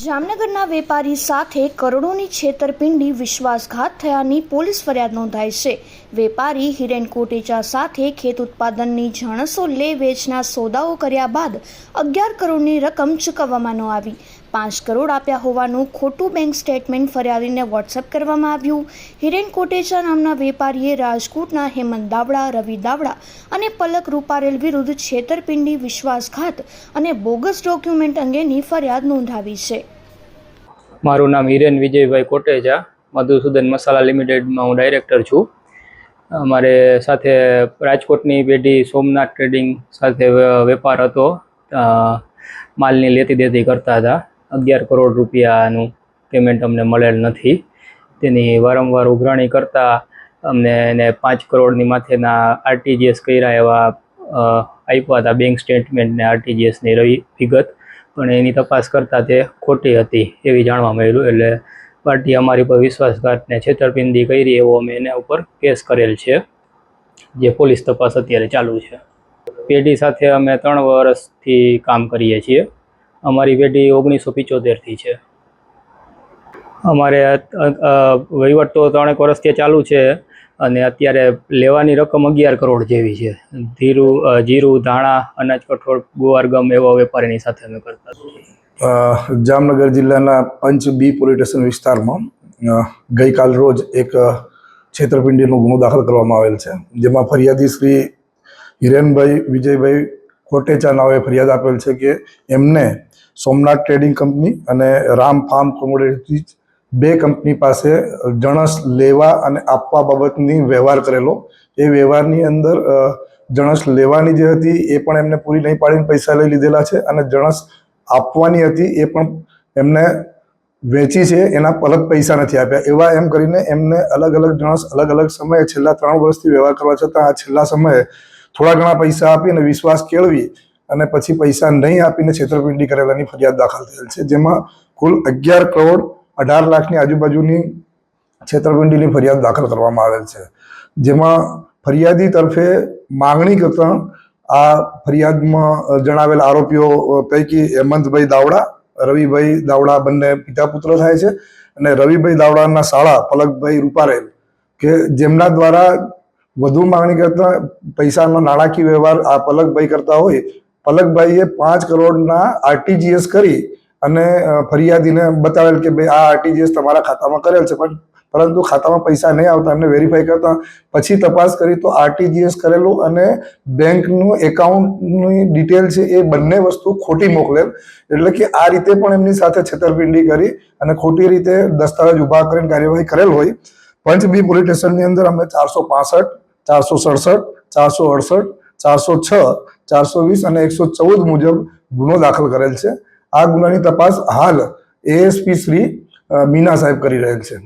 જામનગરના વેપારી સાથે કરોડોની છેતરપિંડી, વિશ્વાસઘાત થયાની પોલીસ ફરિયાદ નોંધાઈ છે. વેપારી હિરેન કોટેચા સાથે ખેત ઉત્પાદનની જણસો લે વેચના સોદાઓ કર્યા બાદ અગિયાર કરોડની રકમ ચૂકવવામાં ન આવી. પાંચ કરોડ આપ્યા હોવાનું ખોટું બેંક સ્ટેટમેન્ટ ફરિયાદીને વોટ્સએપ કરવામાં આવ્યું. હિરેન કોટેચા નામના વેપારીએ રાજકોટના હેમંત દાવડા, રવિ દાવડા અને પલક રૂપારેલ વિરુદ્ધ છેતરપિંડી, વિશ્વાસઘાત અને બોગસ ડોક્યુમેન્ટ અંગેની ફરિયાદ નોંધાવી છે. મારું નામ હિરેન વિજયભાઈ કોટેચા, મધુસૂદન મસાલા લિમિટેડમાં હું ડાયરેક્ટર છું. અમારે સાથે રાજકોટની પેઢી સોમનાથ ટ્રેડિંગ સાથે વેપાર હતો. માલની લેતી દેતી કરતા હતા. અગિયાર કરોડ રૂપિયાનું પેમેન્ટ અમને મળેલ નથી. તેની વારંવાર ઉઘરાણી કરતાં અમને એને પાંચ કરોડની માથેના આરટીજીએસ કર્યા એવા આપ્યા હતા બેંક સ્ટેટમેન્ટ ને આરટીજીએસની રહી વિગત. પણ એની તપાસ કરતાં તે ખોટી હતી એવી જાણવા મળ્યું. એટલે પાર્ટી અમારી પર વિશ્વાસઘાતને છેતરપિંડી કરી એવો અમે એના ઉપર કેસ કરેલ છે, જે પોલીસ તપાસ અત્યારે ચાલુ છે. પેઢી સાથે અમે ત્રણ વર્ષથી કામ કરીએ છીએ. અમારી પેઢી ઓગણીસો પિચોતેરથી છે. અમારે વહીવટ તો ત્રણેક વર્ષથી ચાલુ છે અને અત્યારે લેવાની રકમ અગિયાર કરોડ જેવી છે. ધીરું જીરું, ધાણા, અનાજ, કઠોળ ગુવાર ગમ એવા વેપારીની સાથે અમે કરતા જામનગર જિલ્લાના પંચ બી પોલીસ સ્ટેશન વિસ્તારમાં ગઈકાલ રોજ એક છેતરપિંડીનો ગુનો દાખલ કરવામાં આવેલ છે. જેમાં ફરિયાદી શ્રી હિરેનભાઈ વિજયભાઈ કોટેચા નાવે ફરિયાદ આપેલ છે કે એમને સોમનાથ ટ્રેડિંગ કંપની અને રામ ફાર્મ કોમોડિટીઝ બે કંપની પાસે જણસ લેવા અને આપવા બાબતની વ્યવહાર કરેલો. એ વ્યવહારની અંદર જણસ લેવાની જે હતી એ પણ એમને પૂરી નહીં પાડીને પૈસા લઈ લીધેલા છે અને જણસ આપવાની હતી એ પણ એમને વેચી છે, એના અલગ પૈસા નથી આપ્યા. એવા એમ કરીને એમને અલગ અલગ જણસ અલગ અલગ સમયે છેલ્લા ત્રણ વર્ષથી વ્યવહાર કરવા છતાં આ છેલ્લા સમયે થોડા ઘણા પૈસા આપીને વિશ્વાસ કેળવી અને પછી પૈસા નહીં આપીને છેતરપિંડી કરેલાની ફરિયાદ દાખલ થયેલ છે, જેમાં કુલ અગિયાર કરોડ અઢાર લાખની આજુબાજુની છેતરપિંડીની ફરિયાદ દાખલ કરવામાં આવેલ છે. જેમાં ફરિયાદી તરફે માંગણી કરતા આ ફરિયાદમાં જણાવેલ આરોપીઓ પૈકી હેમંતભાઈ દાવડા, રવિભાઈ દાવડા બંને પિતા પુત્ર થાય છે અને રવિભાઈ દાવડાના શાળા પલકભાઈ રૂપારેલ, કે જેમના દ્વારા વધુ માંગણી કરતા પૈસાનો નાણાકીય વ્યવહાર આ પલકભાઈ કરતા હોય પલકભાઈએ પાંચ કરોડના આરટીજીએસ કરી અને ફરિયાદીને બતાવેલ કે ભાઈ આ આરટીજીએસ તમારા ખાતામાં કરેલ છે, પણ પરંતુ ખાતામાં પૈસા નહીં આવતા, એમને વેરીફાઈ કરતા પછી તપાસ કરી તો આરટીજીએસ કરેલું અને બેંકનું એકાઉન્ટની ડિટેલ છે એ બંને વસ્તુ ખોટી મોકલેલ. એટલે કે આ રીતે પણ એમની સાથે છેતરપિંડી કરી અને ખોટી રીતે દસ્તાવેજ ઊભા કરીને કાર્યવાહી કરેલ હોય. પંચ બી પોલીસ સ્ટેશનની અંદર અમે ચારસો પાસઠ, ચારસો સડસઠ, ચારસો અડસઠ ચારસો છ, ચારસો વીસ અને એકસો ચૌદ મુજબ ગુનો દાખલ કરેલ છે. આ ગુનાની તપાસ હાલ એએસપી શ્રી મીના સાહેબ કરી રહેલ છે.